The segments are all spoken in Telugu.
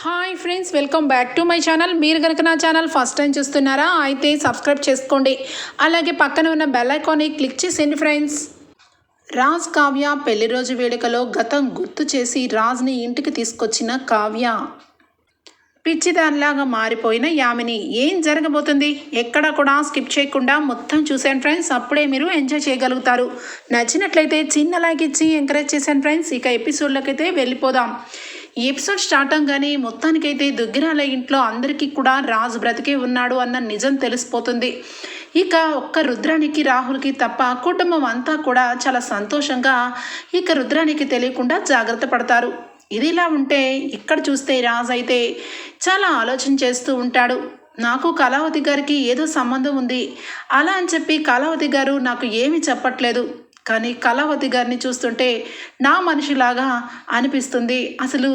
Hi friends welcome back to my channel మీరు కనుక నా ఛానల్ ఫస్ట్ టైం చూస్తున్నారా అయితే సబ్స్క్రైబ్ చేసుకోండి. అలాగే పక్కన ఉన్న బెల్ ఐకాన్ని క్లిక్ చేసేయండి ఫ్రెండ్స్ రాజ్ కావ్య పెళ్ళి రోజు వేడుకలో గతం గుర్తు చేసి రాజ్ని ఇంటికి తీసుకొచ్చిన కావ్య. పిచ్చిదానిలాగా మారిపోయిన యామిని. ఏం జరగబోతుంది? ఎక్కడ కూడా స్కిప్ చేయకుండా మొత్తం చూసాను ఫ్రెండ్స్ అప్పుడే మీరు ఎంజాయ్ చేయగలుగుతారు. నచ్చినట్లయితే చిన్న లైక్ ఇచ్చి ఎంకరేజ్ చేశాను ఫ్రెండ్స్ ఇక ఎపిసోడ్లోకి అయితే వెళ్ళిపోదాం. ఎపిసోడ్ స్టార్ట్ అవగానే మొత్తానికైతే దుగ్గిరాల ఇంట్లో అందరికీ కూడా రాజు బ్రతికే ఉన్నాడు అన్న నిజం తెలిసిపోతుంది. ఇక ఒక్క రుద్రానికి రాహుల్కి తప్ప కుటుంబం అంతా కూడా చాలా సంతోషంగా ఇక రుద్రానికి తెలియకుండా జాగ్రత్త పడతారు. ఇదిలా ఉంటే ఇక్కడ చూస్తే రాజు అయితే చాలా ఆలోచన చేస్తూ ఉంటాడు. నాకు కళావతి గారికి ఏదో సంబంధం ఉంది. అలా అని చెప్పి కళావతి గారు నాకు ఏమీ చెప్పట్లేదు. కానీ కళావతి గారిని చూస్తుంటే నా మనిషిలాగా అనిపిస్తుంది. అసలు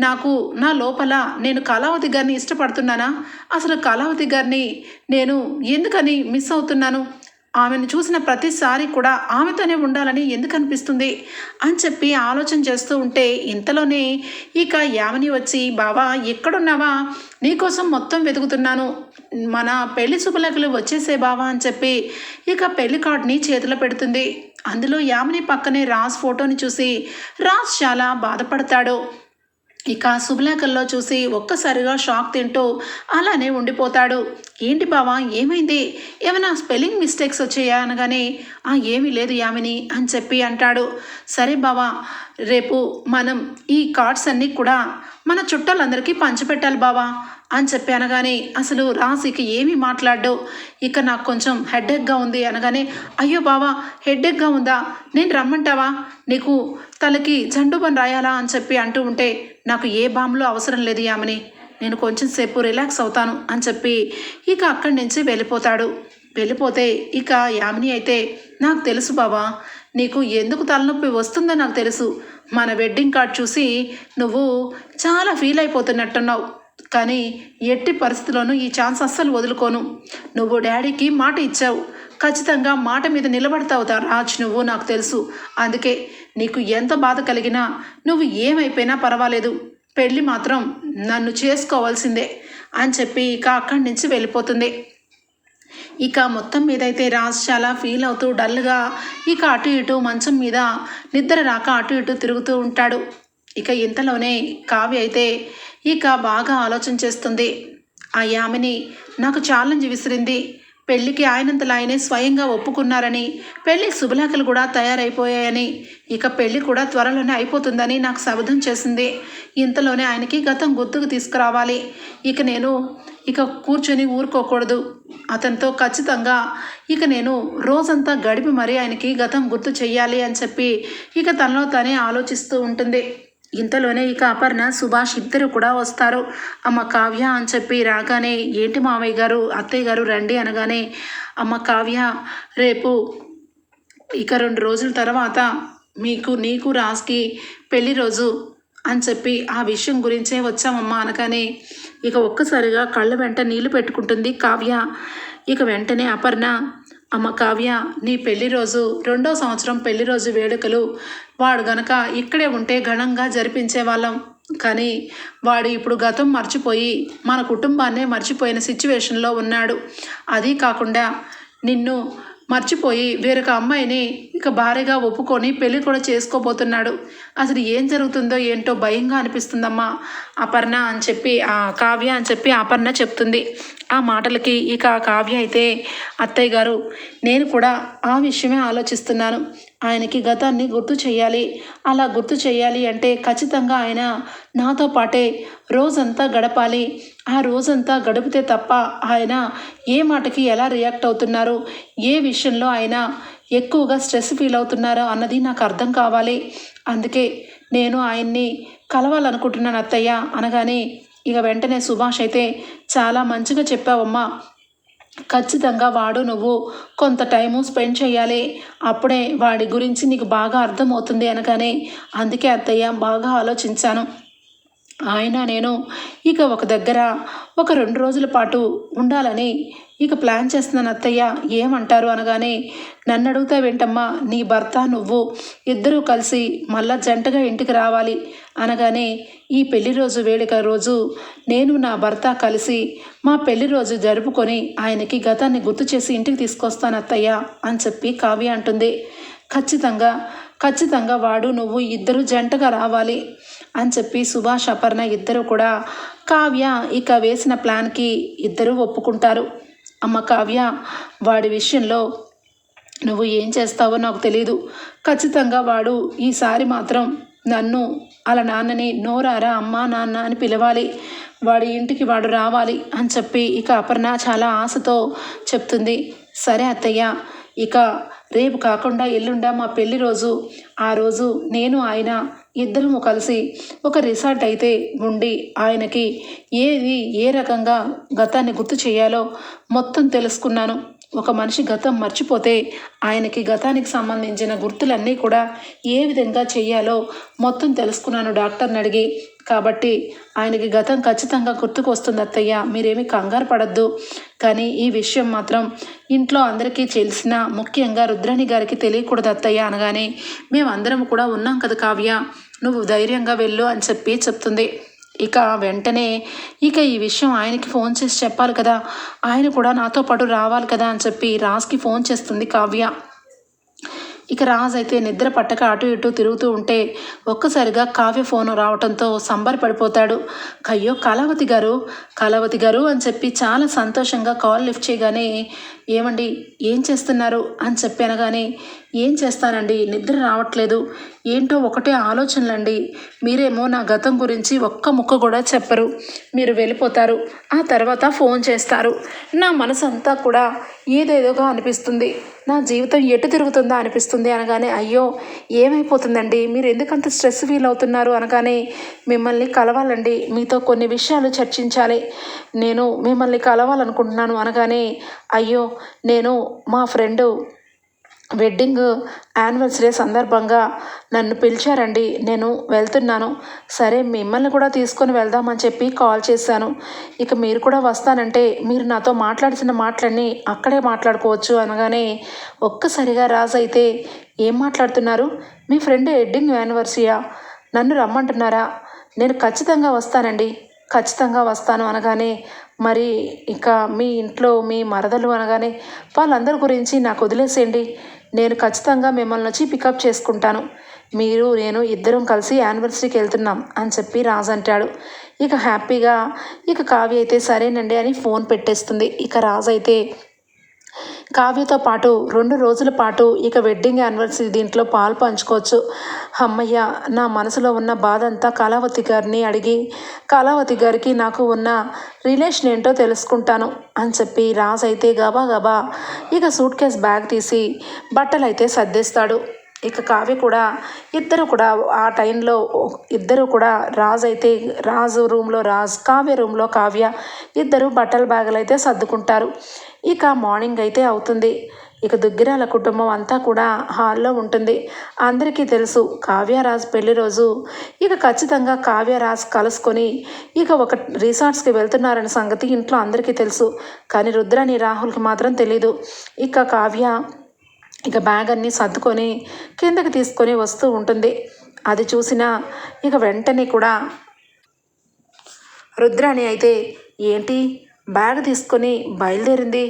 నాకు నా లోపల నేను కళావతి గారిని ఇష్టపడుతున్నానా? అసలు కళావతి గారిని నేను ఎందుకని మిస్ అవుతున్నాను? ఆమెను చూసిన ప్రతిసారి కూడా ఆమెతోనే ఉండాలని ఎందుకు అనిపిస్తుంది అని చెప్పి ఆలోచన చేస్తూ ఉంటే ఇంతలోనే ఇక యామిని వచ్చి బావా ఎక్కడున్నావా? నీకోసం మొత్తం వెతుకుతున్నాను. మన పెళ్ళి శుభలకులు వచ్చేసే బావా అని చెప్పి ఇక పెళ్ళి కార్డ్ని చేతిలో పెడుతుంది. అందులో యామిని పక్కనే రాజ్ ఫోటోని చూసి రాజ్ చాలా బాధపడతాడు. ఇక శుభలేఖల్లో చూసి ఒక్కసారిగా షాక్ తింటూ అలానే ఉండిపోతాడు. ఏంటి బావా ఏమైంది? ఏమైనా స్పెల్లింగ్ మిస్టేక్స్ వచ్చాయా అనగానే ఆ ఏమీ లేదు యామిని అని చెప్పి అంటాడు. సరే బావా రేపు మనం ఈ కార్డ్స్ అన్నీ కూడా మన చుట్టాలందరికీ పంచిపెట్టాలి బావా. అని చెప్పి అనగానే అసలు రాశికి ఏమి మాట్లాడో ఇక నాకు కొంచెం హెడ్ఏక్గా ఉంది. అనగానే అయ్యో బావా హెడ్ఏక్గా ఉందా? నేను రమ్మంటావా? నీకు తలకి జండు పని రాయాలా? అని చెప్పి అంటూ ఉంటే నాకు ఏ బాంబులో అవసరం లేదు యామని. నేను కొంచెం సేపు రిలాక్స్ అవుతాను అని చెప్పి ఇక అక్కడి నుంచి వెళ్ళిపోతాడు. వెళ్ళిపోతే ఇక యామిని అయితే నాకు తెలుసు బావా నీకు ఎందుకు తలనొప్పి వస్తుందో నాకు తెలుసు. మన వెడ్డింగ్ కార్డ్ చూసి నువ్వు చాలా ఫీల్ అయిపోతున్నట్టున్నావు. కానీ ఎట్టి పరిస్థితిలోనూ ఈ ఛాన్స్ అస్సలు వదులుకోను. నువ్వు డాడీకి మాట ఇచ్చావు. ఖచ్చితంగా మాట మీద నిలబడతావు రాజ్ నువ్వు నాకు తెలుసు. అందుకే నీకు ఎంత బాధ కలిగినా నువ్వు ఏమైపోయినా పర్వాలేదు. పెళ్ళి మాత్రం నన్ను చేసుకోవాల్సిందే అని చెప్పి ఇక అక్కడి నుంచి వెళ్ళిపోతుంది. ఇక మొత్తం మీద అయితే రాజ్ చాలా ఫీల్ అవుతూ డల్గా ఇక అటు ఇటు మంచం మీద నిద్ర రాక అటు ఇటు తిరుగుతూ ఉంటాడు. ఇక ఇంతలోనే కావ్య అయితే ఇక బాగా ఆలోచన చేస్తుంది. ఆ యామిని నాకు ఛాలెంజ్ విసిరింది. పెళ్ళికి ఆయనంతలా ఆయనే స్వయంగా ఒప్పుకున్నారని పెళ్ళి శుభలేఖలు కూడా తయారైపోయాయని ఇక పెళ్ళి కూడా త్వరలోనే అయిపోతుందని నాకు శబదం చేసింది. ఇంతలోనే ఆయనకి గతం గుర్తుకు తీసుకురావాలి. ఇక నేను ఇక కూర్చొని ఊరుకోకూడదు. అతనితో ఖచ్చితంగా ఇక నేను రోజంతా గడిపి మరీ ఆయనకి గతం గుర్తు చెయ్యాలి అని చెప్పి ఇక తనలో తనే ఆలోచిస్తూ ఉంటుంది. ఇంతలోనే ఇక అపర్ణ సుభాష్ ఇద్దరు కూడా వస్తారు. అమ్మ కావ్య అని చెప్పి రాగానే ఏంటి మావయ్య గారు? అత్తయ్య గారు రండి అనగానే అమ్మ కావ్య రేపు ఇక రెండు రోజుల తర్వాత మీకు నీకు రాజ్కి పెళ్ళి రోజు అని చెప్పి ఆ విషయం గురించే వచ్చామమ్మా అనగానే ఇక ఒక్కసారిగా కళ్ళ వెంట నీళ్ళు పెట్టుకుంటుంది కావ్య. ఇక వెంటనే అపర్ణ అమ్మ కావ్య నీ పెళ్ళి రోజు రెండో సంవత్సరం పెళ్ళి రోజు వేడుకలు వాడు గనక ఇక్కడే ఉంటే ఘనంగా జరిపించే వాళ్ళం. కానీ వాడు ఇప్పుడు గతం మర్చిపోయి మన కుటుంబాన్నే మర్చిపోయిన సిచ్యువేషన్లో ఉన్నాడు. అది కాకుండా నిన్ను మర్చిపోయి వేరొక అమ్మాయిని ఇక భార్యగా ఒప్పుకొని పెళ్ళి కూడా చేసుకోబోతున్నాడు. అసలు ఏం జరుగుతుందో ఏంటో భయంగా అనిపిస్తుందమ్మా. అపర్ణ అని చెప్పి కావ్య అని చెప్పి అపర్ణ చెప్తుంది. ఆ మాటలకి ఇక కావ్య అయితే అత్తయ్య గారు నేను కూడా ఆ విషయమే ఆలోచిస్తున్నాను. ఆయనకి గతాన్ని గుర్తు చేయాలి అలా గుర్తు చేయాలి అంటే ఖచ్చితంగా ఆయన నాతో పాటే రోజంతా గడపాలి. ఆ రోజంతా గడిపితే తప్ప ఆయన ఏ మాటకి ఎలా రియాక్ట్ అవుతున్నారు? ఏ విషయంలో ఆయన ఎక్కువగా స్ట్రెస్ ఫీల్ అవుతున్నారో అన్నది నాకు అర్థం కావాలి. అందుకే నేను ఆయన్ని కలవాలనుకుంటున్నాను అత్తయ్య అనగానే ఇక వెంటనే సుభాష్ అయితే చాలా మంచిగా చెప్పావమ్మా. ఖచ్చితంగా వాడు నువ్వు కొంత టైము స్పెండ్ చేయాలి అప్పుడే వాడి గురించి నీకు బాగా అర్థమవుతుంది అనగానే అందుకే అత్తయ్య బాగా ఆలోచించాను. ఆయన నేను ఇక ఒక దగ్గర ఒక రెండు రోజుల పాటు ఉండాలని ఇక ప్లాన్ చేస్తున్నాను అత్తయ్య. ఏమంటారు అనగానే నన్ను అడుగుతా వింటమ్మా నీ భర్త నువ్వు ఇద్దరూ కలిసి మళ్ళా జంటగా ఇంటికి రావాలి. అనగానే ఈ పెళ్ళి రోజు వేడుక రోజు నేను నా భర్త కలిసి మా పెళ్ళి రోజు జరుపుకొని ఆయనకి గతాన్ని గుర్తు చేసి ఇంటికి తీసుకొస్తాను అత్తయ్య అని చెప్పి కావ్య అంటుంది. ఖచ్చితంగా ఖచ్చితంగా వాడు నువ్వు ఇద్దరు జంటగా రావాలి అని చెప్పి సుభాష్ అపర్ణ ఇద్దరు కూడా కావ్య ఇక వేసిన ప్లాన్కి ఇద్దరు ఒప్పుకుంటారు. అమ్మ కావ్య వాడి విషయంలో నువ్వు ఏం చేస్తావో నాకు తెలియదు ఖచ్చితంగా వాడు ఈసారి మాత్రం నన్ను అలా నాన్నని నోరారా అమ్మా నాన్న అని పిలవాలి. వాడి ఇంటికి వాడు రావాలి అని చెప్పి ఇక అపర్ణ చాలా ఆశతో చెప్తుంది. సరే అత్తయ్య ఇక రేపు కాకుండా ఎల్లుండా మా పెళ్ళి రోజు. ఆ రోజు నేను ఆయన ఇద్దరము కలిసి ఒక రిసార్ట్ అయితే ఉండి ఆయనకి ఏది ఏ రకంగా గతాన్ని గుర్తు చేయాలో మొత్తం తెలుసుకున్నాను. ఒక మనిషి గతం మర్చిపోతే ఆయనకి గతానికి సంబంధించిన గుర్తులన్నీ కూడా ఏ విధంగా చేయాలో మొత్తం తెలుసుకున్నాను డాక్టర్ని అడిగి. కాబట్టి ఆయనకి గతం ఖచ్చితంగా గుర్తుకు వస్తుంది అత్తయ్య మీరేమి కంగారు పడద్దు. కానీ ఈ విషయం మాత్రం ఇంట్లో అందరికీ తెలిసిన ముఖ్యంగా రుద్రాణి గారికి తెలియకూడదు అత్తయ్య అనగానే మేమందరం కూడా ఉన్నాం కదా కావ్య నువ్వు ధైర్యంగా వెళ్ళు అని చెప్పి చెప్తుంది. ఇక వెంటనే ఇక ఈ విషయం ఆయనకి ఫోన్ చేసి చెప్పాలి కదా. ఆయన కూడా నాతో పాటు రావాలి కదా అని చెప్పి రాజ్కి ఫోన్ చేస్తుంది కావ్య. ఇక రాజ్ అయితే నిద్ర పట్టక అటు ఇటు తిరుగుతూ ఉంటే ఒక్కసారిగా కావ్య ఫోను రావడంతో సంబరపడిపోతాడు అయ్యో కళావతి గారు కళావతి గారు అని చెప్పి చాలా సంతోషంగా కాల్ లిఫ్ట్ చేయగానే ఏమండి ఏం చేస్తున్నారు? అని చెప్పి అనగానే ఏం చేస్తానండి నిద్ర రావట్లేదు. ఏంటో ఒకటే ఆలోచనలండి. మీరేమో నా గతం గురించి ఒక్క ముక్క కూడా చెప్పరు. మీరు వెళ్ళిపోతారు. ఆ తర్వాత ఫోన్ చేస్తారు. నా మనసు అంతా కూడా ఏదేదోగా అనిపిస్తుంది. నా జీవితం ఎటు తిరుగుతుందా అనిపిస్తుంది అనగానే అయ్యో ఏమైపోతుందండి? మీరు ఎందుకంత స్ట్రెస్ ఫీల్ అవుతున్నారు? అనగానే మిమ్మల్ని కలవాలండి. మీతో కొన్ని విషయాలు చర్చించాలి. నేను మిమ్మల్ని కలవాలనుకుంటున్నాను. అనగానే అయ్యో నేను మా ఫ్రెండు వెడ్డింగ్ యానివర్సరీ సందర్భంగా నన్ను పిలిచారండి. నేను వెళ్తున్నాను. సరే మిమ్మల్ని కూడా తీసుకొని వెళ్దామని చెప్పి కాల్ చేశాను. ఇక మీరు కూడా వస్తానంటే మీరు నాతో మాట్లాడిన మాటలన్నీ అక్కడే మాట్లాడుకోవచ్చు అనగానే ఒక్కసారిగా రాజు అయితే ఏం మాట్లాడుతున్నారు? మీ ఫ్రెండ్ వెడ్డింగ్ యానివర్సరీయా? నన్ను రమ్మంటున్నారా? నేను ఖచ్చితంగా వస్తానండి. ఖచ్చితంగా వస్తాను అనగానే మరి ఇక మీ ఇంట్లో మీ మరదలు అనగానే వాళ్ళందరి గురించి నాకు వదిలేసేయండి. నేను ఖచ్చితంగా మిమ్మల్ని వచ్చి పికప్ చేసుకుంటాను. మీరు నేను ఇద్దరం కలిసి యానివర్సరీకి వెళ్తున్నాం అని చెప్పి రాజు అంటాడు. ఇక హ్యాపీగా ఇక కావ్య అయితే సరేనండి అని ఫోన్ పెట్టేస్తుంది. ఇక రాజు అయితే కావ్యతో పాటు రెండు రోజుల పాటు ఇక వెడ్డింగ్ యానివర్సరీ దీంట్లో పాలు పంచుకోవచ్చు. అమ్మయ్య నా మనసులో ఉన్న బాధ అంతా కళావతి గారిని అడిగి కళావతి గారికి నాకు ఉన్న రిలేషన్ ఏంటో తెలుసుకుంటాను అని చెప్పి రాజ్ అయితే గబా గబా ఇక సూట్ కేస్ బ్యాగ్ తీసి బట్టలైతే సర్దేస్తాడు. ఇక కావ్య కూడా ఇద్దరు కూడా ఆ టైంలో ఇద్దరు కూడా రాజు అయితే రాజు రూమ్లో రాజ్ కావ్య రూమ్లో కావ్య ఇద్దరు బట్టల బ్యాగులు అయితే సర్దుకుంటారు. ఇక మార్నింగ్ అయితే అవుతుంది. ఇక దుగ్గిరాల కుటుంబం అంతా కూడా హాల్లో ఉంటుంది. అందరికీ తెలుసు కావ్యరాజ్ పెళ్ళి రోజు. ఇక ఖచ్చితంగా కావ్యరాజ్ కలుసుకొని ఇక ఒక రిసార్ట్స్కి వెళ్తున్నారనే సంగతి ఇంట్లో అందరికీ తెలుసు. కానీ రుద్రాని రాహుల్కి మాత్రం తెలీదు. ఇక కావ్య ఇక బ్యాగ్ అన్నీ సర్దుకొని కిందకి తీసుకొని వస్తూ ఉంటుంది. అది చూసిన ఇక వెంటనే కూడా రుద్రాణి అయితే ఏంటి? బ్యాగ్ తీసుకొని బయలుదేరింది?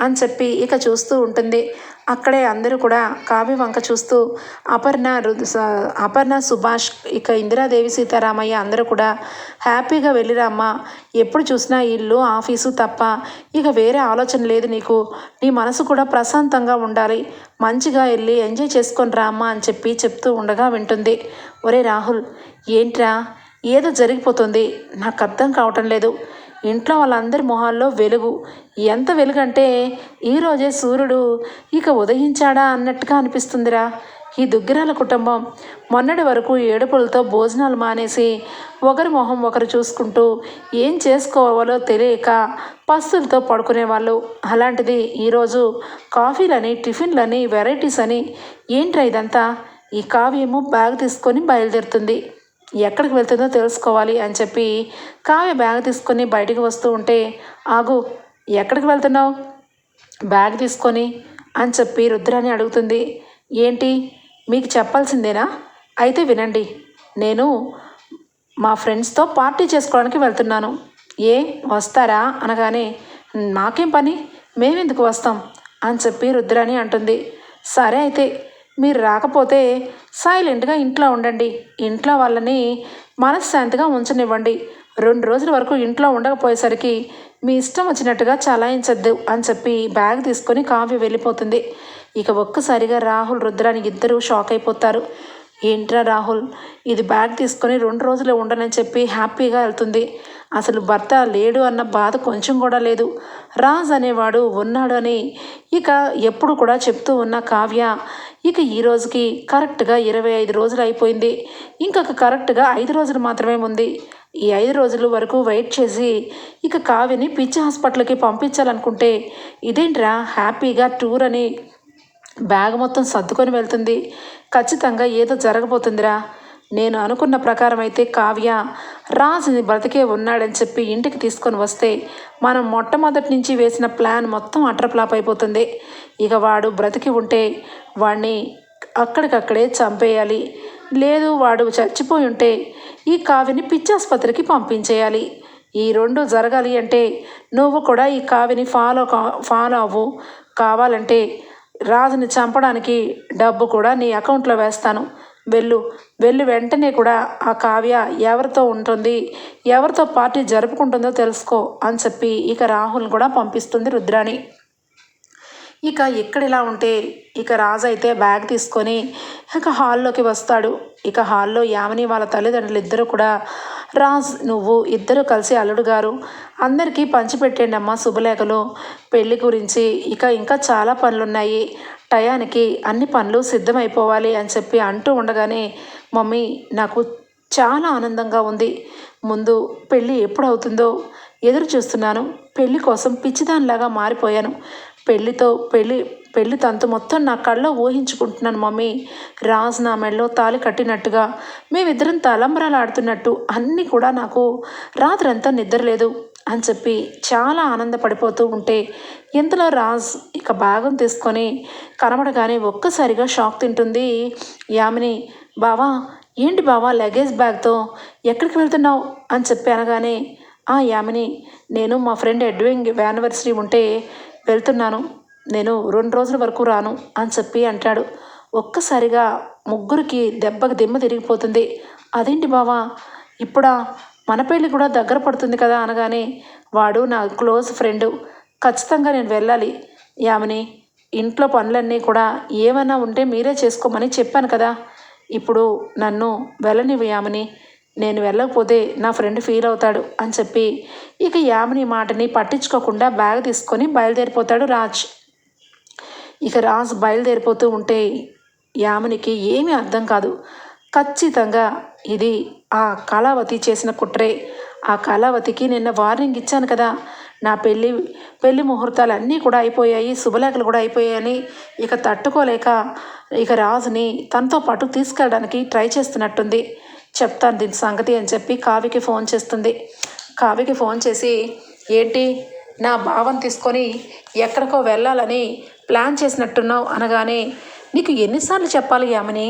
అని చెప్పి ఇక చూస్తూ ఉంటుంది. అక్కడే అందరూ కూడా కావ్య వంక చూస్తూ అపర్ణ స- అపర్ణ సుభాష్ ఇక ఇందిరాదేవి సీతారామయ్య అందరూ కూడా హ్యాపీగా వెళ్ళిరామ్మా ఎప్పుడు చూసినా ఇల్లు ఆఫీసు తప్ప ఇక వేరే ఆలోచన లేదు నీకు. నీ మనసు కూడా ప్రశాంతంగా ఉండాలి. మంచిగా వెళ్ళి ఎంజాయ్ చేసుకొని రామ్మా అని చెప్పి చెప్తూ ఉండగా వింటుంది. ఒరే రాహుల్ ఏంట్రా? ఏదో జరిగిపోతుంది. నాకు అర్థం కావటం లేదు. ఇంట్లో వాళ్ళందరి మొహాల్లో వెలుగు. ఎంత వెలుగంటే ఈరోజే సూర్యుడు ఇక ఉదయించాడా అన్నట్టుగా అనిపిస్తుందిరా. ఈ దుగ్గిరాల కుటుంబం మొన్నటి వరకు ఏడుపులతో భోజనాలు మానేసి ఒకరి మొహం ఒకరు చూసుకుంటూ ఏం చేసుకోవాలో తెలియక పస్తులతో పడుకునేవాళ్ళు. అలాంటిది ఈరోజు కాఫీలని టిఫిన్లని వెరైటీస్ అని ఏంట్రా ఇదంతా? ఈ కావ్యము బ్యాగ్ తీసుకొని బయలుదేరుతుంది. ఎక్కడికి వెళ్తుందో తెలుసుకోవాలి అని చెప్పి కావ్య బ్యాగ్ తీసుకొని బయటికి వస్తూ ఉంటే ఆగు ఎక్కడికి వెళ్తున్నావు? బ్యాగ్ తీసుకొని అని చెప్పి రుద్రాని అడుగుతుంది. ఏంటి? మీకు చెప్పాల్సిందేనా? అయితే వినండి. నేను మా ఫ్రెండ్స్తో పార్టీ చేసుకోవడానికి వెళ్తున్నాను. ఏ వస్తారా? అనగానే మాకేం పని? మేమెందుకు వస్తాం? అని చెప్పి రుద్రాని అంటుంది. సరే అయితే మీరు రాకపోతే సైలెంట్గా ఇంట్లో ఉండండి. ఇంట్లో వాళ్ళని మనశ్శాంతిగా ఉంచనివ్వండి. రెండు రోజుల వరకు ఇంట్లో ఉండకపోయేసరికి మీ ఇష్టం వచ్చినట్టుగా చలాయించద్దు అని చెప్పి బ్యాగ్ తీసుకొని కావ్య వెళ్ళిపోతుంది. ఇక ఒక్కసారిగా రాహుల్ రుద్రాని ఇద్దరూ షాక్ అయిపోతారు. ఏంట్రా రాహుల్ ఇది బ్యాగ్ తీసుకొని రెండు రోజులు ఉండనని చెప్పి హ్యాపీగా వెళ్తుంది. అసలు భర్త లేడు అన్న బాధ కొంచెం కూడా లేదు. రాజ్ అనేవాడు ఉన్నాడు అని ఇక ఎప్పుడు కూడా చెప్తూ ఉన్న కావ్య ఇక ఈ రోజుకి కరెక్ట్గా ఇరవై ఐదు రోజులు అయిపోయింది. ఇంకొక కరెక్ట్గా ఐదు రోజులు మాత్రమే ఉంది. ఈ ఐదు రోజుల వరకు వెయిట్ చేసి ఇక కావ్యని పిచ్చి హాస్పిటల్కి పంపించాలనుకుంటే ఇదేంట్రా హ్యాపీగా టూర్ అని బ్యాగ్ మొత్తం సర్దుకొని వెళ్తుంది. ఖచ్చితంగా ఏదో జరగబోతుందిరా. నేను అనుకున్న ప్రకారం అయితే కావ్య రాజుని బ్రతికే ఉన్నాడని చెప్పి ఇంటికి తీసుకొని వస్తే మనం మొట్టమొదటి నుంచి వేసిన ప్లాన్ మొత్తం అట్రప్లాప్ అయిపోతుంది. ఇక వాడు బ్రతికి ఉంటే వాడిని అక్కడికక్కడే చంపేయాలి. లేదు వాడు చచ్చిపోయి ఉంటే ఈ కావిని పిచ్చాసుపత్రికి పంపించేయాలి. ఈ రెండు జరగాలి అంటే నువ్వు కూడా ఈ కావిని ఫాలో ఫాలో అవ్వు. కావాలంటే రాజుని చంపడానికి డబ్బు కూడా నీ అకౌంట్లో వేస్తాను. వెళ్ళు. వెళ్ళు వెంటనే కూడా ఆ కావ్య ఎవరితో ఉంటుంది ఎవరితో పార్టీ జరుపుకుంటుందో తెలుసుకో అని చెప్పి ఇక రాహుల్ని కూడా పంపిస్తుంది రుద్రాణి. ఇక ఇక్కడ ఇలా ఉంటే ఇక రాజు అయితే బ్యాగ్ తీసుకొని ఇక హాల్లోకి వస్తాడు. ఇక హాల్లో యామిని వాళ్ళ తల్లిదండ్రులు ఇద్దరు కూడా రాజ్ నువ్వు ఇద్దరు కలిసి అల్లుడు గారు అందరికీ పంచిపెట్టండి అమ్మ శుభలేఖలు. పెళ్ళి గురించి ఇక ఇంకా చాలా పనులున్నాయి. టయానికి అన్ని పనులు సిద్ధమైపోవాలి అని చెప్పి అంటూ ఉండగానే మమ్మీ నాకు చాలా ఆనందంగా ఉంది. ముందు పెళ్ళి ఎప్పుడు అవుతుందో ఎదురు చూస్తున్నాను. పెళ్ళి కోసం పిచ్చిదానిలాగా మారిపోయాను. పెళ్ళితో పెళ్ళి పెళ్ళి తంతు మొత్తం నా కళ్ళలో ఊహించుకుంటున్నాను మమ్మీ. రాజ్ నా మెడలో తాలి కట్టినట్టుగా మేమిద్దరం తలంబరాలు ఆడుతున్నట్టు అన్నీ కూడా నాకు రాత్రంతా నిద్రలేదు. అని చెప్పి చాలా ఆనందపడిపోతూ ఉంటే ఇంతలో రాజ్ ఇక భాగం తీసుకొని కనబడగానే ఒక్కసారిగా షాక్ తింటుంది. యామిని బావా ఏంటి బావా లగేజ్ బ్యాగ్తో ఎక్కడికి వెళ్తున్నావు? అని చెప్పి అనగానే ఆ యామిని నేను మా ఫ్రెండ్ ఎడ్వింగ్ యానివర్సరీ ఉంటే వెళ్తున్నాను. నేను రెండు రోజుల వరకు రాను అని చెప్పి అంటాడు. ఒక్కసారిగా ముగ్గురికి దెబ్బకి దిమ్మ తిరిగిపోతుంది. అదేంటి బావా? ఇప్పుడా? మన పెళ్ళి కూడా దగ్గర పడుతుంది కదా అనగానే వాడు నా క్లోజ్ ఫ్రెండు. ఖచ్చితంగా నేను వెళ్ళాలి. యామిని ఇంట్లో పనులన్నీ కూడా ఏమైనా ఉంటే మీరే చేసుకోమని చెప్పాను కదా. ఇప్పుడు నన్ను వెళ్ళనివ్వు యామిని. నేను వెళ్ళకపోతే నా ఫ్రెండ్ ఫీల్ అవుతాడు అని చెప్పి ఇక యామిని మాటని పట్టించుకోకుండా బ్యాగ్ తీసుకొని బయలుదేరిపోతాడు రాజ్. ఇక రాజ్ బయలుదేరిపోతూ ఉంటే యామినికి ఏమీ అర్థం కాదు. ఖచ్చితంగా ఇది ఆ కళావతి చేసిన కుట్రే. ఆ కళావతికి నిన్న వార్నింగ్ ఇచ్చాను కదా. నా పెళ్ళి పెళ్ళి ముహూర్తాలు అన్నీ కూడా అయిపోయాయి శుభలేఖలు కూడా అయిపోయాయని. ఇక తట్టుకోలేక ఇక రాజుని తనతో పాటు తీసుకెళ్ళడానికి ట్రై చేస్తున్నట్టుంది. చెప్తాను దీని సంగతి అని చెప్పి కావ్యకి ఫోన్ చేస్తుంది. కావ్యకి ఫోన్ చేసి ఏంటి? నా భావం తీసుకొని ఎక్కడికో వెళ్ళాలని ప్లాన్ చేసినట్టున్నావు అనగానే నీకు ఎన్నిసార్లు చెప్పాలి యామని?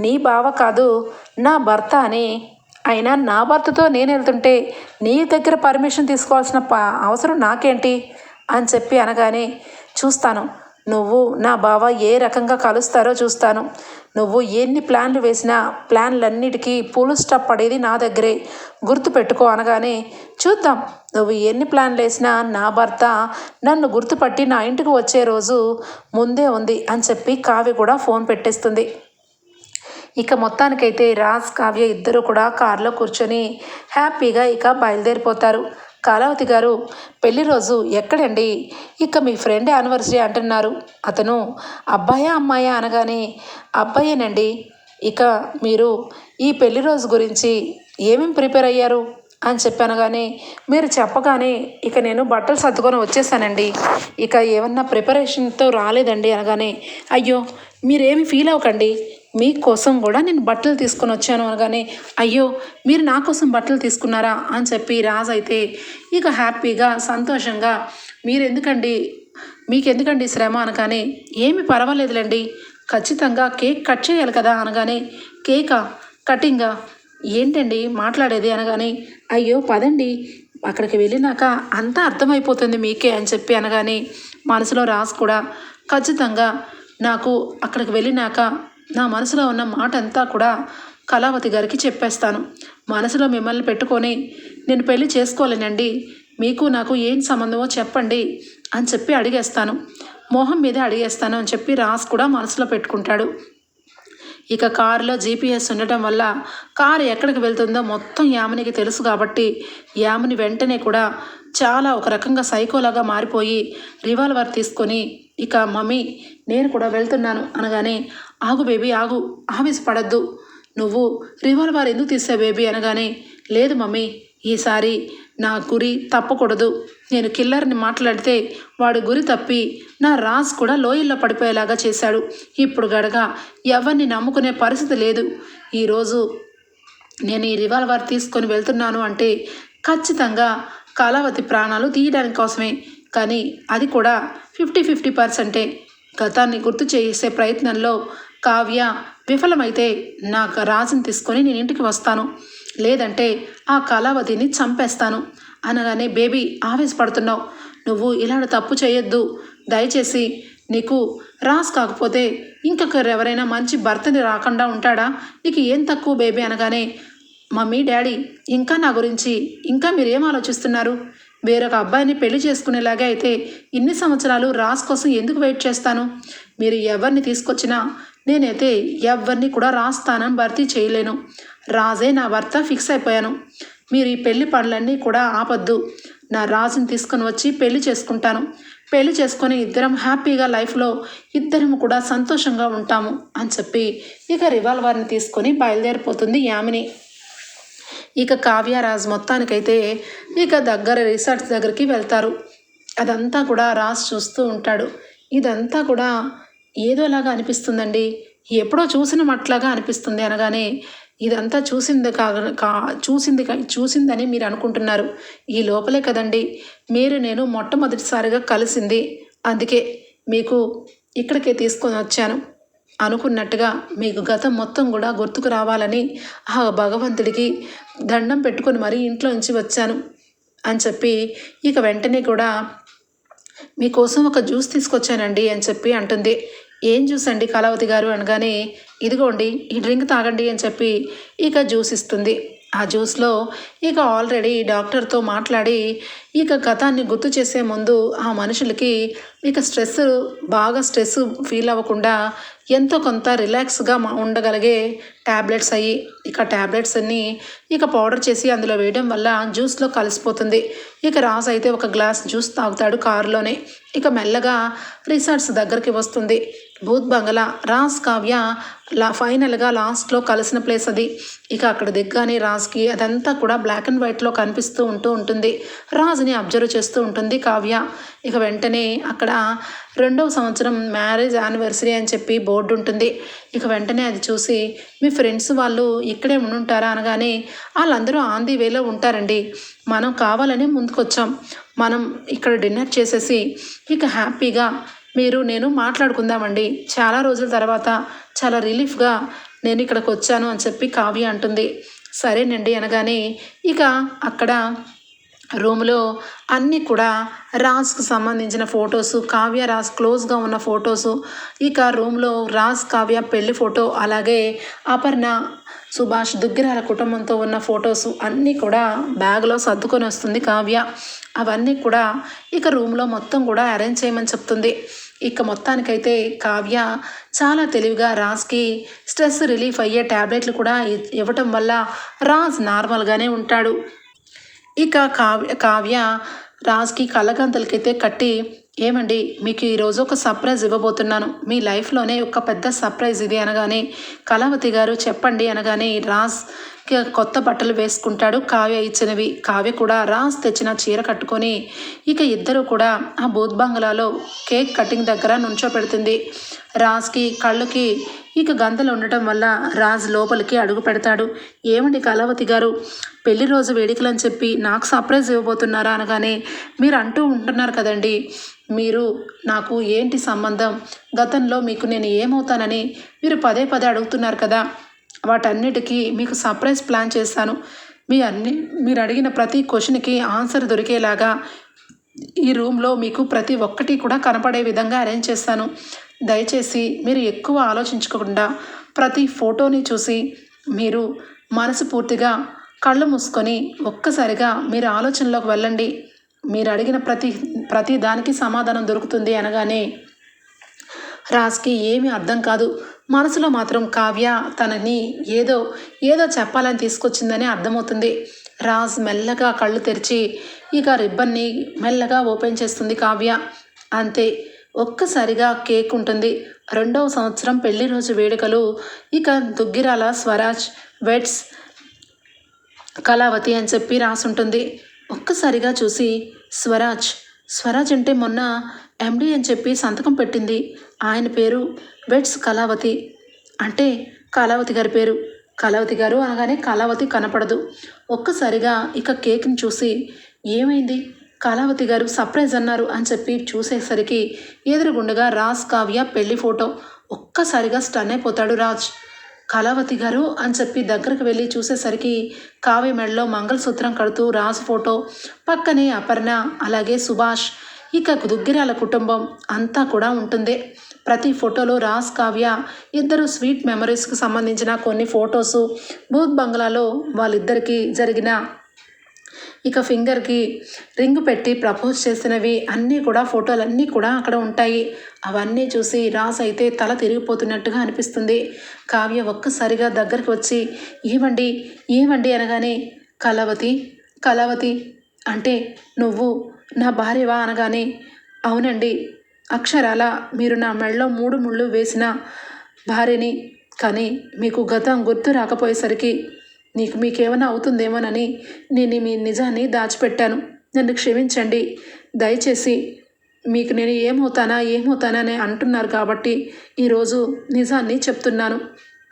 నీ బావ కాదు నా భర్త అని. అయినా నా భర్తతో నేను వెళ్తుంటే నీ దగ్గర పర్మిషన్ తీసుకోవాల్సిన ప అవసరం నాకేంటి? అని చెప్పి అనగానే చూస్తాను. నువ్వు నా బావ ఏ రకంగా కలుస్తారో చూస్తాను. నువ్వు ఎన్ని ప్లాన్లు వేసినా ప్లాన్లన్నిటికీ పూలు స్టాప్ పడేది నా దగ్గరే. గుర్తుపెట్టుకో అనగానే చూద్దాం. నువ్వు ఎన్ని ప్లాన్లు వేసినా నా భర్త నన్ను గుర్తుపట్టి నా ఇంటికి వచ్చే రోజు ముందే ఉంది అని చెప్పి కావ్య కూడా ఫోన్ పెట్టేస్తుంది. ఇక మొత్తానికైతే రాజ్ కావ్య ఇద్దరు కూడా కారులో కూర్చొని హ్యాపీగా ఇక బయలుదేరిపోతారు. కాలావతి గారు పెళ్ళి రోజు ఎక్కడండి? ఇక మీ ఫ్రెండ్ యానివర్సరీ అంటున్నారు. అతను అబ్బాయా అమ్మాయా? అనగానే అబ్బాయేనండి. ఇక మీరు ఈ పెళ్ళి రోజు గురించి ఏమేమి ప్రిపేర్ అయ్యారు? అని చెప్పాను కానీ మీరు చెప్పగానే ఇక నేను బట్టలు సర్దుకొని వచ్చేసానండి. ఇక ఏమన్నా ప్రిపరేషన్తో రాలేదండి. అనగానే అయ్యో మీరేమి ఫీల్ అవ్వకండి. మీకోసం కూడా నేను బట్టలు తీసుకొని వచ్చాను అనగానే అయ్యో మీరు నా కోసం బట్టలు తీసుకున్నారా? అని చెప్పి రాజ్ అయితే ఇక హ్యాపీగా సంతోషంగా మీరు ఎందుకండి మీకు ఎందుకండి శ్రమ? అనగానే ఏమి పర్వాలేదులేండి ఖచ్చితంగా కేక్ కట్ చేయాలి కదా? అనగానే కేకా? కటింగా? ఏంటండి మాట్లాడేది? అనగానే అయ్యో పదండి అక్కడికి వెళ్ళినాక అంతా అర్థమైపోతుంది మీకే అని చెప్పి అనగానే మనసులో రాసి కూడా ఖచ్చితంగా నాకు అక్కడికి వెళ్ళినాక నా మనసులో ఉన్న మాట అంతా కూడా కళావతి గారికి చెప్పేస్తాను. మనసులో మిమ్మల్ని పెట్టుకొని నేను పెళ్ళి చేసుకోలేనండి మీకు నాకు ఏం సంబంధమో చెప్పండి అని చెప్పి అడిగేస్తాను. మోహం మీదే అడిగేస్తాను అని చెప్పి రాస్ కూడా మనసులో పెట్టుకుంటాడు. ఇక కారులో జీపీఎస్ ఉండటం వల్ల కారు ఎక్కడికి వెళ్తుందో మొత్తం యామినికి తెలుసు కాబట్టి యామిని వెంటనే కూడా చాలా ఒక రకంగా సైకోలాగా మారిపోయి రివాల్వర్ తీసుకొని ఇక మమ్మీ నేను కూడా వెళ్తున్నాను అనగానే ఆగు బేబీ ఆగు. ఆవేశపడద్దు. నువ్వు రివాల్వర్ ఎందుకు తీసా బేబీ అనగానే లేదు మమ్మీ ఈసారి నా గురి తప్పకూడదు. నేను కిల్లర్ని మాట్లాడితే వాడు గురి తప్పి నా రాజ్ కూడా లోయల్లో పడిపోయేలాగా చేశాడు. ఇప్పుడు గడగ ఎవరిని నమ్ముకునే పరిస్థితి లేదు. ఈరోజు నేను ఈ రివాల్వర్ తీసుకొని వెళ్తున్నాను అంటే ఖచ్చితంగా కళావతి ప్రాణాలు తీయడానికి కోసమే. కానీ అది కూడా ఫిఫ్టీ ఫిఫ్టీ పర్సెంటే. గతాన్ని గుర్తు చేసే ప్రయత్నంలో కావ్య విఫలమైతే నాకు రాజుని తీసుకొని నేను ఇంటికి వస్తాను. లేదంటే ఆ కళావతిని చంపేస్తాను. అనగానే బేబీ ఆవేశపడుతున్నావు. నువ్వు ఇలాంటి తప్పు చేయొద్దు. దయచేసి నీకు రాస్ కాకపోతే ఇంకొకరు ఎవరైనా మంచి భర్తని రాకుండా ఉంటాడా? నీకు ఏం తక్కువ బేబీ? అనగానే మమ్మీ డాడీ ఇంకా నా గురించి ఇంకా మీరు ఏం ఆలోచిస్తున్నారు? వేరొక అబ్బాయిని పెళ్ళి చేసుకునేలాగే అయితే ఇన్ని సంవత్సరాలు రాస్ కోసం ఎందుకు వెయిట్ చేస్తాను? మీరు ఎవరిని తీసుకొచ్చినా నేనైతే ఎవరిని కూడా రాస్తానని భర్తీ చేయలేను. రాజే నా భర్త ఫిక్స్ అయిపోయాను. మీరు ఈ పెళ్ళి పనులన్నీ కూడా ఆపద్దు. నా రాజుని తీసుకొని వచ్చి పెళ్ళి చేసుకుంటాను. పెళ్ళి చేసుకొని ఇద్దరం హ్యాపీగా లైఫ్లో ఇద్దరం కూడా సంతోషంగా ఉంటాము అని చెప్పి ఇక రివాల్వర్ని తీసుకొని బయలుదేరిపోతుంది యామిని. ఇక కావ్యరాజ్ మొత్తానికైతే ఇక దగ్గర రిసార్ట్స్ దగ్గరికి వెళ్తారు. అదంతా కూడా రాజ్ చూస్తూ ఉంటాడు. ఇదంతా కూడా ఏదోలాగా అనిపిస్తుందండి. ఎప్పుడో చూసిన మట్లాగా అనిపిస్తుంది అనగానే ఇదంతా చూసింది కా కా చూసింది చూసిందని మీరు అనుకుంటున్నారు. ఈ లోపలే కదండి. మీరు నేను మొట్టమొదటిసారిగా కలిసింది. అందుకే మీకు ఇక్కడికే తీసుకొని వచ్చాను. అనుకున్నట్టుగా మీకు గతం మొత్తం కూడా గుర్తుకు రావాలని ఆ భగవంతుడికి దండం పెట్టుకొని మరీ ఇంట్లో నుంచి వచ్చాను. అని చెప్పి ఇక వెంటనే కూడా మీకోసం ఒక జ్యూస్ తీసుకొచ్చానండి అని చెప్పి అంటుంది. ఏం జ్యూస్ అండి? కళావతి గారు అనగానే ఇదిగోండి ఈ డ్రింక్ తాగండి అని చెప్పి ఇక జ్యూస్ ఇస్తుంది. ఆ జ్యూస్లో ఇక ఆల్రెడీ డాక్టర్తో మాట్లాడి ఇక గతాన్ని గుర్తు చేసే ముందు ఆ మనుషులకి ఇక స్ట్రెస్ బాగా స్ట్రెస్ ఫీల్ అవ్వకుండా ఎంతో కొంత రిలాక్స్గా ఉండగలిగే ట్యాబ్లెట్స్ అయ్యి ఇక ట్యాబ్లెట్స్ అన్నీ ఇక పౌడర్ చేసి అందులో వేయడం వల్ల జ్యూస్లో కలిసిపోతుంది. ఇక రాజు అయితే ఒక గ్లాస్ జ్యూస్ తాగుతాడు కారులోనే. ఇక మెల్లగా రిసార్ట్స్ దగ్గరికి వస్తుంది. భూత్ బంగళా రాజ్ కావ్య లా ఫైనల్గా లాస్ట్లో కలిసిన ప్లేస్ అది. ఇక అక్కడ దిగ్గానే రాజ్కి అదంతా కూడా బ్లాక్ అండ్ వైట్లో కనిపిస్తూ ఉంటూ ఉంటుంది. రాజుని అబ్జర్వ్ చేస్తూ ఉంటుంది కావ్య. ఇక వెంటనే అక్కడ రెండవ సంవత్సరం మ్యారేజ్ యానివర్సరీ అని చెప్పి బోర్డు ఉంటుంది. ఇక వెంటనే అది చూసి మీ ఫ్రెండ్స్ వాళ్ళు ఇక్కడే ఉండుంటారా? అనగానే వాళ్ళందరూ ఆన్ ది వేలో ఉంటారండి. మనం కావాలని ముందుకొచ్చాం. మనం ఇక్కడ డిన్నర్ చేసేసి ఇక హ్యాపీగా మీరు నేను మాట్లాడుకుందామండి. చాలా రోజుల తర్వాత చాలా రిలీఫ్గా నేను ఇక్కడికి వచ్చాను అని చెప్పి కావ్య అంటుంది. సరేనండి అనగానే ఇక అక్కడ రూమ్లో అన్నీ కూడా రాజ్కు సంబంధించిన ఫొటోస్ కావ్య రాజ్ క్లోజ్గా ఉన్న ఫొటోస్ ఇక రూమ్లో రాజ్ కావ్య పెళ్ళి ఫోటో అలాగే అపర్ణ సుభాష్ దుగ్గిరాల కుటుంబంతో ఉన్న ఫొటోస్ అన్నీ కూడా బ్యాగ్లో సర్దుకొని వస్తుంది కావ్య. అవన్నీ కూడా ఇక రూమ్లో మొత్తం కూడా అరేంజ్ చేయమని చెప్తుంది. ఇక మొత్తానికైతే కావ్య చాలా తెలివిగా రాజ్కి స్ట్రెస్ రిలీఫ్ అయ్యే ట్యాబ్లెట్లు కూడా ఇవ్వటం వల్ల రాజ్ నార్మల్గానే ఉంటాడు. ఇక కావ్య కావ్య రాజ్కి కళ్ళగంతలకైతే కట్టి ఏమండి మీకు ఈరోజు ఒక సర్ప్రైజ్ ఇవ్వబోతున్నాను. మీ లైఫ్లోనే ఒక పెద్ద సర్ప్రైజ్ ఇది అనగానే కళావతి గారు చెప్పండి అనగానే రాజ్ కొత్త బట్టలు వేసుకుంటాడు. కావ్య ఇచ్చినవి. కావ్య కూడా రాజ్ తెచ్చిన చీర కట్టుకొని ఇక ఇద్దరు కూడా ఆ బూత్ బంగ్లాలో కేక్ కటింగ్ దగ్గర నుంచోపెడుతుంది రాజ్కి కళ్ళుకి ఇక గంతలు ఉండటం వల్ల రాజ్ లోపలికి అడుగు పెడతాడు. ఏమండి కళావతి గారు? పెళ్ళి రోజు వేడుకలని చెప్పి నాకు సర్ప్రైజ్ ఇవ్వబోతున్నారా అనగానే మీరు అంటూ ఉంటున్నారు కదండి. మీరు నాకు ఏంటి సంబంధం? గతంలో మీకు నేను ఏమవుతానని మీరు పదే పదే అడుగుతున్నారు కదా. వాటన్నిటికీ మీకు సర్ప్రైజ్ ప్లాన్ చేస్తాను. మీ అన్ని మీరు అడిగిన ప్రతి క్వశ్చన్కి ఆన్సర్ దొరికేలాగా ఈ రూమ్లో మీకు ప్రతి ఒక్కటి కూడా కనపడే విధంగా అరేంజ్ చేస్తాను. దయచేసి మీరు ఎక్కువ ఆలోచించకుండా ప్రతి ఫోటోని చూసి మీరు మనసు పూర్తిగా కళ్ళు మూసుకొని ఒక్కసారిగా మీరు ఆలోచనలోకి వెళ్ళండి. మీరు అడిగిన ప్రతి ప్రతి దానికి సమాధానం దొరుకుతుంది అనగానే రాజ్కి ఏమీ అర్థం కాదు. మనసులో మాత్రం కావ్య తనని ఏదో ఏదో చెప్పాలని తీసుకొచ్చిందని అర్థమవుతుంది. రాజ్ మెల్లగా కళ్ళు తెరిచి ఇక రిబ్బన్ని మెల్లగా ఓపెన్ చేస్తుంది కావ్య. అంతే ఒక్కసారిగా కేక్ ఉంటుంది. రెండవ సంవత్సరం పెళ్ళి రోజు వేడుకలు ఇక దుగ్గిరాల స్వరాజ్ వెడ్స్ కళావతి అని చెప్పి రాసుంటుంది. ఒక్కసారిగా చూసి స్వరాజ్ స్వరాజ్ అంటే మొన్న ఎండి అని చెప్పి సంతకం పెట్టింది. ఆయన పేరు బెడ్స్ కళావతి అంటే కళావతి గారి పేరు. కళావతి గారు అనగానే కళావతి కనపడదు. ఒక్కసారిగా ఇక కేక్ని చూసి ఏమైంది? కళావతి గారు సర్ప్రైజ్ అన్నారు అని చెప్పి చూసేసరికి ఎదురుగుండగా రాజ్ కావ్య పెళ్ళి ఫోటో. ఒక్కసారిగా స్టన్ అయిపోతాడు రాజ్. కళావతి గారు అని చెప్పి దగ్గరకు వెళ్ళి చూసేసరికి కావ్య మెడలో మంగళసూత్రం కడుతూ రాజ్ ఫోటో. పక్కనే అపర్ణ అలాగే సుభాష్. ఇక దుగ్గిరాల కుటుంబం అంతా కూడా ఉంటుంది. ప్రతి ఫోటోలో రాజ్ కావ్య. ఇద్దరు స్వీట్ మెమరీస్కి సంబంధించిన కొన్ని ఫొటోసు. బూత్ బంగ్లాలో వాళ్ళిద్దరికీ జరిగిన ఇక ఫింగర్కి రింగ్ పెట్టి ప్రపోజ్ చేసినవి అన్నీ కూడా ఫోటోలన్నీ కూడా అక్కడ ఉంటాయి. అవన్నీ చూసి రాస్ అయితే తల తిరిగిపోతున్నట్టుగా అనిపిస్తుంది. కావ్య ఒక్కసారిగా దగ్గరికి వచ్చి ఏమండి ఏమండి అనగానే కలవతి కళావతి అంటే నువ్వు నా భార్యవా? అనగానే అవునండి అక్షరాల మీరు నా మెడలో మూడు ముళ్ళు వేసిన భార్యని కానీ మీకు గతం గుర్తు రాకపోయేసరికి నీకు మీకేమైనా అవుతుందేమోనని నేను మీ నిజాన్ని దాచిపెట్టాను. నన్ను క్షమించండి. దయచేసి మీకు నేను ఏమవుతానా ఏమవుతానని అంటున్నారు కాబట్టి ఈరోజు నిజాన్ని చెప్తున్నాను.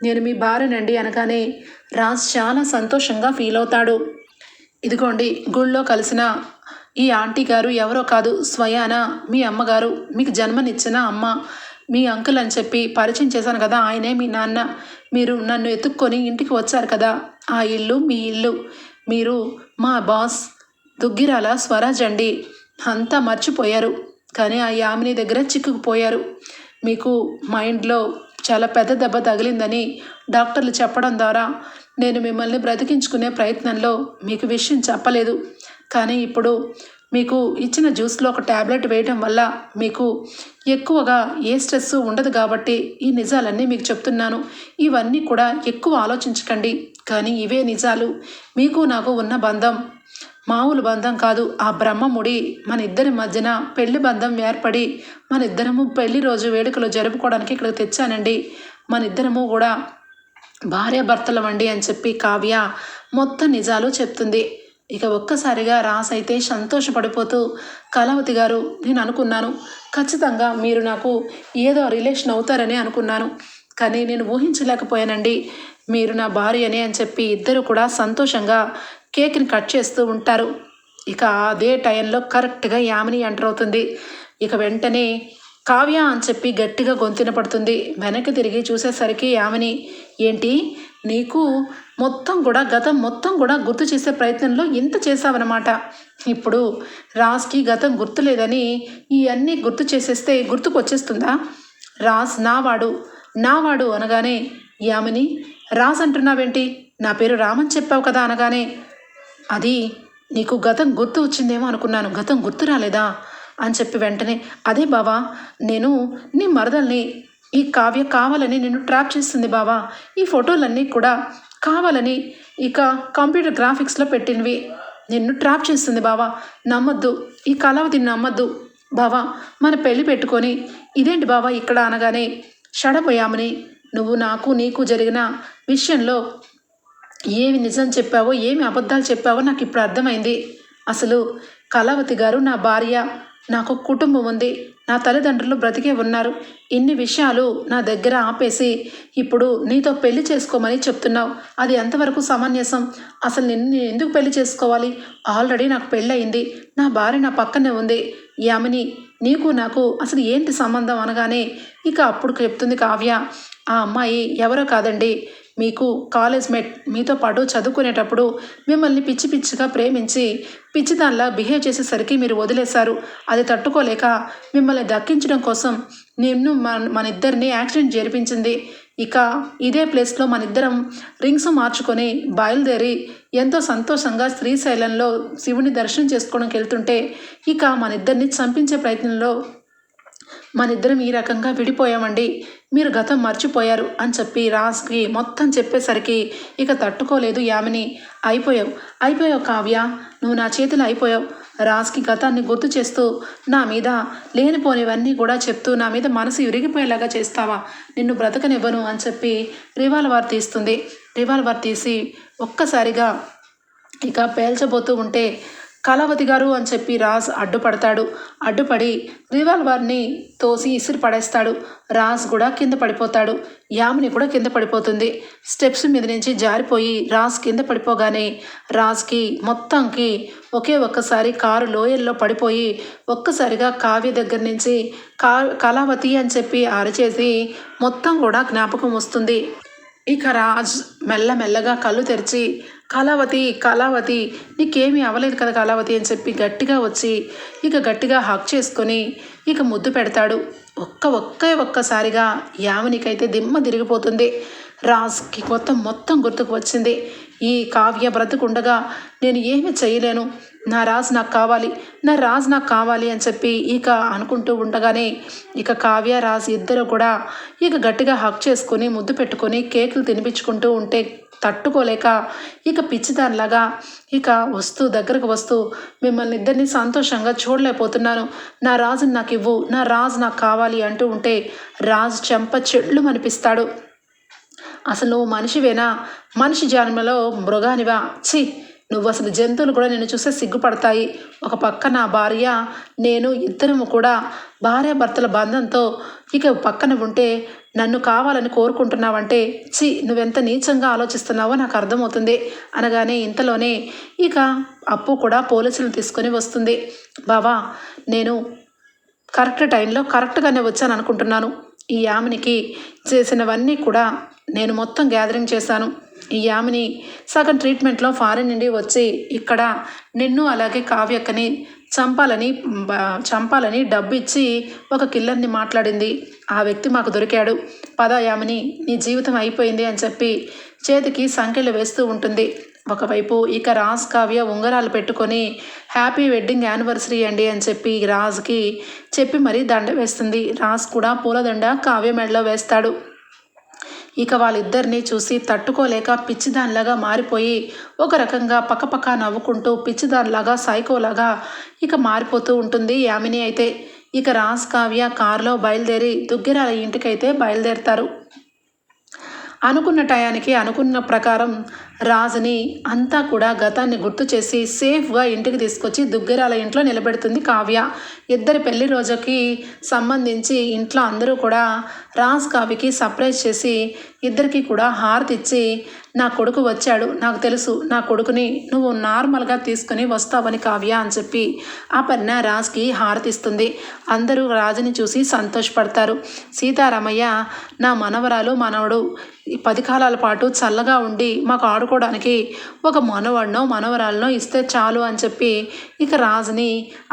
నేను మీ భార్యనండి అనగానే రాజ్ చాలా సంతోషంగా ఫీల్ అవుతాడు ఇదిగోండి గుళ్ళో కలిసిన ఈ ఆంటీ గారు ఎవరో కాదు స్వయాన? మీ అమ్మగారు మీకు జన్మనిచ్చిన అమ్మ మీ అంకుల్ అని చెప్పి పరిచయం చేశాను కదా ఆయనే మీ నాన్న. మీరు నన్ను ఎత్తుక్కొని ఇంటికి వచ్చారు కదా ఆ ఇల్లు మీ ఇల్లు. మీరు మా బాస్ దుగ్గిరాల స్వరాజ్ అండి. అంతా మర్చిపోయారు కానీ ఆ యామిని దగ్గర చిక్కుకుపోయారు. మీకు మైండ్లో చాలా పెద్ద దెబ్బ తగిలిందని డాక్టర్లు చెప్పడం ద్వారా నేను మిమ్మల్ని బ్రతికించుకునే ప్రయత్నంలో మీకు విషయం చెప్పలేదు. కానీ ఇప్పుడు మీకు ఇచ్చిన జ్యూస్లో ఒక ట్యాబ్లెట్ వేయడం వల్ల మీకు ఎక్కువగా ఏ స్ట్రెస్ ఉండదు కాబట్టి ఈ నిజాలన్నీ మీకు చెప్తున్నాను. ఇవన్నీ కూడా ఎక్కువ ఆలోచించకండి. కానీ ఇవే నిజాలు. మీకు నాకు ఉన్న బంధం. మామూలు బంధం కాదు. ఆ బ్రహ్మముడి మన ఇద్దరి మధ్యన పెళ్ళి బంధం ఏర్పడి మన ఇద్దరము పెళ్ళి రోజు వేడుకలు జరుపుకోవడానికి ఇక్కడికి తెచ్చానండి. మన ఇద్దరము కూడా భార్యాభర్తలమండి అని చెప్పి కావ్య మొత్తం నిజాలు చెప్తుంది. ఇక ఒక్కసారిగా రాస్ అయితే సంతోషపడిపోతూ కళావతి గారు నేను అనుకున్నాను. ఖచ్చితంగా మీరు నాకు ఏదో రిలేషన్ అవుతారని అనుకున్నాను. కానీ నేను ఊహించలేకపోయానండి. మీరు నా భార్యని అని చెప్పి ఇద్దరు కూడా సంతోషంగా కేక్ని కట్ చేస్తూ ఉంటారు. ఇక అదే టైంలో కరెక్ట్గా యామిని ఎంటర్ అవుతుంది. ఇక వెంటనే కావ్య అని చెప్పి గట్టిగా గొంతిన పడుతుంది. వెనక్కి తిరిగి చూసేసరికి యామిని ఏంటి? నీకు మొత్తం కూడా గతం మొత్తం కూడా గుర్తు చేసే ప్రయత్నంలో ఇంత చేసావన్నమాట ఇప్పుడు రాజ్కి గతం గుర్తులేదని ఇవన్నీ గుర్తు చేసేస్తే గుర్తుకు వచ్చేస్తుందా? రాజ్ నావాడు నావాడు అనగానే యామిని రాజ్ అంటున్నావేంటి? నా పేరు రామన్ చెప్పావు కదా అనగానే అది నీకు గతం గుర్తు వచ్చిందేమో అనుకున్నాను. గతం గుర్తు రాలేదా? అని చెప్పి వెంటనే అదే బావా నేను నీ మరదల్ని ఈ కావ్య కావాలని నిన్ను ట్రాప్ చేస్తుంది బావా. ఈ ఫోటోలన్నీ కూడా కావాలని ఇక కంప్యూటర్ గ్రాఫిక్స్లో పెట్టినవి. నిన్ను ట్రాప్ చేస్తుంది బావా. నమ్మద్దు. ఈ కళావతిని నమ్మద్దు. బావా మన పెళ్ళి పెట్టుకొని ఇదేంటి బావా ఇక్కడ అనగానే షడపోయామని. నువ్వు నాకు నీకు జరిగిన విషయంలో ఏమి నిజం చెప్పావో ఏమి అబద్ధాలు చెప్పావో నాకు ఇప్పుడు అర్థమైంది. అసలు కళావతి గారు నా భార్య. నాకు కుటుంబం ఉంది. నా తల్లిదండ్రులు బ్రతికే ఉన్నారు. ఇన్ని విషయాలు నా దగ్గర ఆపేసి ఇప్పుడు నీతో పెళ్ళి చేసుకోమని చెప్తున్నావు. అది ఎంతవరకు సమంజసం? అసలు నిన్ను ఎందుకు పెళ్ళి చేసుకోవాలి? ఆల్రెడీ నాకు పెళ్ళయింది. నా భార్య నా పక్కనే ఉంది. యామిని నీకు నాకు అసలు ఏంటి సంబంధం అనగానే ఇక అప్పుడు చెప్తుంది కావ్య. ఆ అమ్మాయి ఎవరో కాదండి. మీకు కాలేజ్ మేట్ మీతో పాటు చదువుకునేటప్పుడు మిమ్మల్ని పిచ్చి పిచ్చిగా ప్రేమించి పిచ్చిదానిలా బిహేవ్ చేసేసరికి మీరు వదిలేశారు. అది తట్టుకోలేక మిమ్మల్ని దక్కించడం కోసం నిన్ను మన మన ఇద్దరిని యాక్సిడెంట్ జరిపించింది. ఇక ఇదే ప్లేస్లో మన ఇద్దరం రింగ్స్ మార్చుకొని బయలుదేరి ఎంతో సంతోషంగా శ్రీశైలంలో శివుని దర్శనం చేసుకోవడానికి వెళ్తుంటే ఇక మన ఇద్దరిని చంపించే ప్రయత్నంలో మన ఇద్దరం ఈ రకంగా విడిపోయామండి. మీరు గతం మర్చిపోయారు అని చెప్పి రాజ్కి మొత్తం చెప్పేసరికి ఇక తట్టుకోలేదు యామిని. అయిపోయావు అయిపోయావు కావ్య నువ్వు నా చేతిలో అయిపోయావు. రాజ్కి గతాన్ని గుర్తు చేస్తూ నా మీద లేనిపోనివన్నీ కూడా చెప్తూ నా మీద మనసు విరిగిపోయేలాగా చేస్తావా? నిన్ను బ్రతకనివ్వను అని చెప్పి రివాల్వర్ తీస్తుంది. రివాల్వర్ తీసి ఒక్కసారిగా ఇక పేల్చబోతూ ఉంటే కళావతి గారు అని చెప్పి రాజ్ అడ్డుపడతాడు. అడ్డుపడి రివాల్వర్ని తోసి ఇసిరి పడేస్తాడు. రాజ్ కూడా కింద పడిపోతాడు. యామిని కూడా కింద పడిపోతుంది. స్టెప్స్ మీద నుంచి జారిపోయి రాజ్ కింద పడిపోగానే రాజ్కి మొత్తంకి ఒకే ఒక్కసారి కారు లోయల్లో పడిపోయి ఒక్కసారిగా కావ్య దగ్గర నుంచి కా కళావతి అని చెప్పి అరచేసి మొత్తం కూడా జ్ఞాపకం వస్తుంది. ఇక రాజ్ మెల్లమెల్లగా కళ్ళు తెరిచి కళావతి కళావతి నీకేమీ అవ్వలేదు కదా కళావతి అని చెప్పి గట్టిగా వచ్చి ఇక గట్టిగా హక్ చేసుకొని ఇక ముద్దు పెడతాడు. ఒక్క ఒక్క ఒక్కసారిగా యామినికైతే దిమ్మ తిరిగిపోతుంది. రాజ్కి మొత్తం మొత్తం గుర్తుకు వచ్చింది. ఈ కావ్య బ్రతుకుండగా నేను ఏమి చేయలేను. నా రాజు నాకు కావాలి. నా రాజు నాకు కావాలి అని చెప్పి ఇక అనుకుంటూ ఉండగానే ఇక కావ్య రాజు ఇద్దరు కూడా ఇక గట్టిగా హక్ చేసుకొని ముద్దు పెట్టుకొని కేకులు తినిపించుకుంటూ ఉంటే తట్టుకోలేక ఇక పిచ్చిదానిలాగా ఇక వస్తూ దగ్గరకు వస్తూ మిమ్మల్ని ఇద్దరిని సంతోషంగా చూడలేకపోతున్నాను. నా రాజుని నాకు ఇవ్వు నా రాజు నాకు కావాలి అంటూ ఉంటే రాజు చెంప చెళ్ళు అనిపిస్తాడు అసలు నువ్వు మనిషివేనా? మనిషి జన్మలో మృగానివా? ఛీ! నువ్వు అసలు జంతువులు కూడా నేను చూస్తే సిగ్గుపడతాయి. ఒక పక్క నా భార్య నేను ఇద్దరము కూడా భార్యాభర్తల బంధంతో ఇక పక్కన ఉంటే నన్ను కావాలని కోరుకుంటున్నావంటే చి నువ్వెంత నీచంగా ఆలోచిస్తున్నావో నాకు అర్థమవుతుంది. అనగానే ఇంతలోనే ఇక అప్పు కూడా పోలీసులను తీసుకొని వస్తుంది. బావా నేను కరెక్ట్ టైంలో కరెక్ట్గానే వచ్చాను అనుకుంటున్నాను. ఈ యామినికి చేసినవన్నీ కూడా నేను మొత్తం గ్యాదరింగ్ చేశాను. ఈ యామిని సగం ట్రీట్మెంట్లో ఫారిన్ నుండి వచ్చి ఇక్కడ నిన్ను అలాగే కావ్యక్కని చంపాలని చంపాలని డబ్బు ఇచ్చి ఒక కిల్లర్ని మాట్లాడింది. ఆ వ్యక్తి మాకు దొరికాడు. పద యామిని నీ జీవితం అయిపోయింది అని చెప్పి చేతికి సంఖ్యలు వేస్తూ ఉంటుంది. ఒకవైపు ఇక రాజ్ కావ్య ఉంగరాలు పెట్టుకొని హ్యాపీ వెడ్డింగ్ యానివర్సరీ అండి అని చెప్పి రాజ్కి చెప్పి మరీ దండ వేస్తుంది. రాజ్ కూడా పూలదండ కావ్య మెడలో వేస్తాడు. ఇక వాళ్ళిద్దరినీ చూసి తట్టుకోలేక పిచ్చిదానిలాగా మారిపోయి ఒక రకంగా పక్కపక్క నవ్వుకుంటూ పిచ్చిదానిలాగా సైకోలాగా ఇక మారిపోతూ ఉంటుంది యామిని అయితే. ఇక రాజ్ కావ్య కారులో బయలుదేరి దుగ్గిరాల ఇంటికైతే బయలుదేరుతారు. అనుకున్న టయానికి అనుకున్న ప్రకారం రాజుని అంతా కూడా గతాన్ని గుర్తు చేసి సేఫ్గా ఇంటికి తీసుకొచ్చి దుగ్గరాల ఇంట్లో నిలబెడుతుంది కావ్య. ఇద్దరి పెళ్ళి రోజుకి సంబంధించి ఇంట్లో అందరూ కూడా రాజ్ కావ్యకి సర్ప్రైజ్ చేసి ఇద్దరికి కూడా హారతి ఇచ్చి నా కొడుకు వచ్చాడు నాకు తెలుసు నా కొడుకుని నువ్వు నార్మల్గా తీసుకుని వస్తావని కావ్య అని చెప్పి ఆ పన్న రాజ్కి హారతిస్తుంది అందరూ రాజుని చూసి సంతోషపడతారు. సీతారామయ్య నా మనవరాలు మనవడు పది కాలాల పాటు చల్లగా ఉండి మాకు ఆడుకోవడానికి ఒక మనవడినో మనవరాలనో ఇస్తే చాలు అని చెప్పి ఇక రాజుని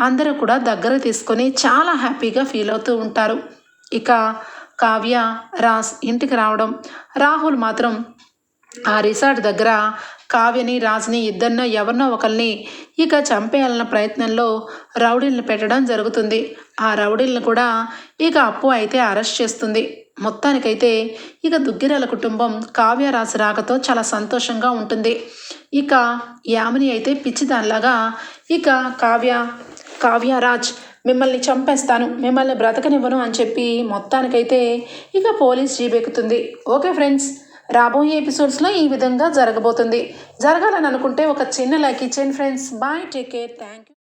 అందరూ కూడా దగ్గర తీసుకొని చాలా హ్యాపీగా ఫీల్ అవుతూ ఉంటారు. ఇక కావ్య రాజ్ ఇంటికి రావడం రాహుల్ మాత్రం ఆ రిసార్ట్ దగ్గర కావ్యని రాజుని ఇద్దరినో ఎవరినో ఒకరిని ఇక చంపేయాలన్న ప్రయత్నంలో రౌడీల్ని పెట్టడం జరుగుతుంది. ఆ రౌడీల్ని కూడా ఇక అప్పు అయితే అరెస్ట్ చేస్తుంది. మొత్తానికైతే ఇక దుగ్గిరాల కుటుంబం కావ్య రాసి రాకతో చాలా సంతోషంగా ఉంటుంది. ఇక యామిని అయితే పిచ్చిదానిలాగా ఇక కావ్య కావ్యరాజ్ మిమ్మల్ని చంపేస్తాను మిమ్మల్ని బ్రతకనివ్వను అని చెప్పి మొత్తానికైతే ఇక పోలీస్ జీబెక్కుతుంది. ఓకే ఫ్రెండ్స్ రాబోయే ఎపిసోడ్స్లో ఈ విధంగా జరగబోతుంది. జరగాలని అనుకుంటే ఒక చిన్న లైక్ ఇచ్చేయండి friends. Bye take care thank you